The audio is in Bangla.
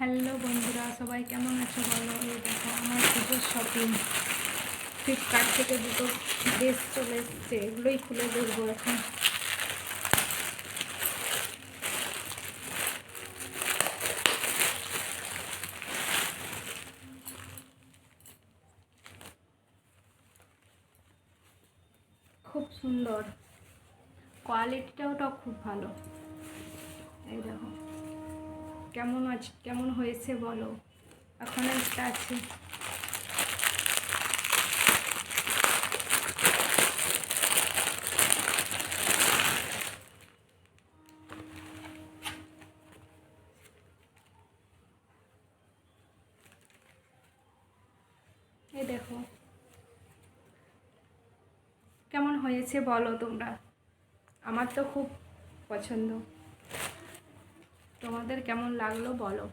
হ্যালো বন্ধুরা, সবাই কেমন আছো? বলো এই দেখো, আমার পুজোর শপিং ফ্লিপকার্ট থেকে দুটো ড্রেস চলে এসছে, এগুলোই খুলে দেখব এখন। খুব সুন্দর। কোয়ালিটিটাও খুব ভালো। কেমন আছে, কেমন হয়েছে বলো? এখন একটা আছে। দেখো। কেমন হয়েছে বলো তোমরা? আমার তো খুব পছন্দ। তোমাদের কেমন লাগল বলো।